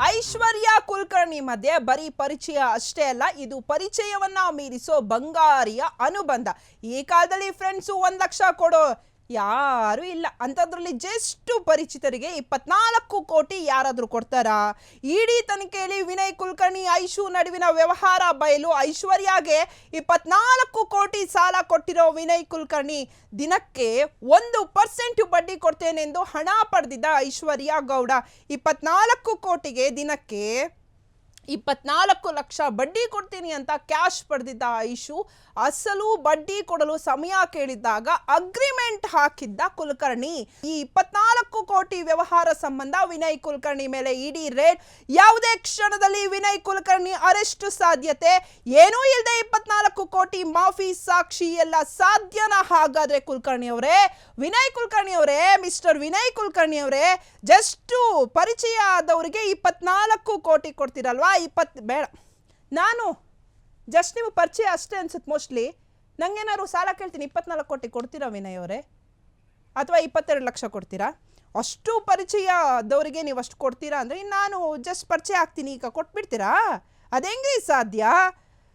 ಐಶ್ವರ್ಯ ಕುಲಕರ್ಣಿ ಮಧ್ಯೆ ಬರೀ ಪರಿಚಯ ಅಷ್ಟೇ ಅಲ್ಲ, ಇದು ಪರಿಚಯವನ್ನ ಮೀರಿಸೋ ಬಂಗಾರಿಯ ಅನುಬಂಧ. ಈ ಕಾಲದಲ್ಲಿ ಫ್ರೆಂಡ್ಸು ಒಂದ್ ಲಕ್ಷ ಕೊಡೋ ಯಾರು ಇಲ್ಲ. ಅಂಥದ್ರಲ್ಲಿ ಜಸ್ಟು ಪರಿಚಿತರಿಗೆ ಇಪ್ಪತ್ನಾಲ್ಕು ಕೋಟಿ ಯಾರಾದರೂ ಕೊಡ್ತಾರಾ? ಇಡೀ ತನಿಖೆಯಲ್ಲಿ ವಿನಯ್ ಕುಲಕರ್ಣಿ, ಐಶು ನಡುವಿನ ವ್ಯವಹಾರ ಬಯಲು ಐಶ್ವರ್ಯಾಗೆ ಇಪ್ಪತ್ನಾಲ್ಕು ಕೋಟಿ ಸಾಲ ಕೊಟ್ಟಿರೋ ವಿನಯ್ ಕುಲಕರ್ಣಿ ದಿನಕ್ಕೆ ಒಂದು ಪರ್ಸೆಂಟ್ ಬಡ್ಡಿ ಕೊಡ್ತೇನೆಂದು ಹಣ ಪಡೆದಿದ್ದ ಐಶ್ವರ್ಯ ಗೌಡ ಇಪ್ಪತ್ನಾಲ್ಕು ಕೋಟಿಗೆ ದಿನಕ್ಕೆ ಇಪ್ಪತ್ನಾಲ್ಕು ಲಕ್ಷ ಬಡ್ಡಿ ಕೊಡ್ತೀನಿ ಅಂತ ಕ್ಯಾಶ್ ಪಡೆದಿದ್ದ ಐಶು ಅಸಲು ಬಡ್ಡಿ ಕೊಡಲು ಸಮಯ ಕೇಳಿದ್ದಾಗ ಅಗ್ರಿಮೆಂಟ್ ಹಾಕಿದ್ದ ಕುಲಕರ್ಣಿ. ಈ ಇಪ್ಪತ್ನಾಲ್ಕು ಕೋಟಿ ವ್ಯವಹಾರ ಸಂಬಂಧ ವಿನಯ್ ಕುಲಕರ್ಣಿ ಮೇಲೆ ಇಡಿ ರೇಡ್, ಯಾವುದೇ ಕ್ಷಣದಲ್ಲಿ ವಿನಯ್ ಕುಲಕರ್ಣಿ ಅರೆಸ್ಟ್ ಸಾಧ್ಯತೆ? ಏನೂ ಇಲ್ಲದೆ ಇಪ್ಪತ್ನಾಲ್ಕು ಕೋಟಿ ಮಾಫಿ ಸಾಕ್ಷಿ ಎಲ್ಲ ಸಾಧ್ಯನಾ ಹಾಗಾದ್ರೆ ಕುಲಕರ್ಣಿ ಅವರೇ? ವಿನಯ್ ಕುಲಕರ್ಣಿ ಅವರೇ, ಮಿಸ್ಟರ್ ವಿನಯ್ ಕುಲಕರ್ಣಿ ಅವರೇ, ಜಸ್ಟು ಪರಿಚಯ ಆದವರಿಗೆ ಇಪ್ಪತ್ನಾಲ್ಕು ಕೋಟಿ ಕೊಡ್ತೀರಲ್ವಾ? ಇಪ್ಪತ್ತು ಬೇಡ. ನಾನು, ಜಸ್ಟ್ ನೀವು ಪರಿಚಯ ಅಷ್ಟೇ ಅನ್ಸುತ್ತೆ ಮೋಸ್ಟ್ಲಿ. ನಂಗೇನಾದ್ರು ಸಾಲ ಕೇಳ್ತೀನಿ, ಇಪ್ಪತ್ನಾಲ್ಕು ಕೋಟಿ ಕೊಡ್ತೀರಾ ವಿನಯ್ ಅವರೇ? ಅಥವಾ ಇಪ್ಪತ್ತೆರಡು ಲಕ್ಷ ಕೊಡ್ತೀರಾ? ಅಷ್ಟು ಪರಿಚಯ ಆದವರಿಗೆ ನೀವು ಅಷ್ಟು ಕೊಡ್ತೀರಾ ಅಂದರೆ ನಾನು ಜಸ್ಟ್ ಪರಿಚಯ ಆಗ್ತೀನಿ, ಈಗ ಕೊಟ್ಬಿಡ್ತೀರಾ? ಅದು ಸಾಧ್ಯ?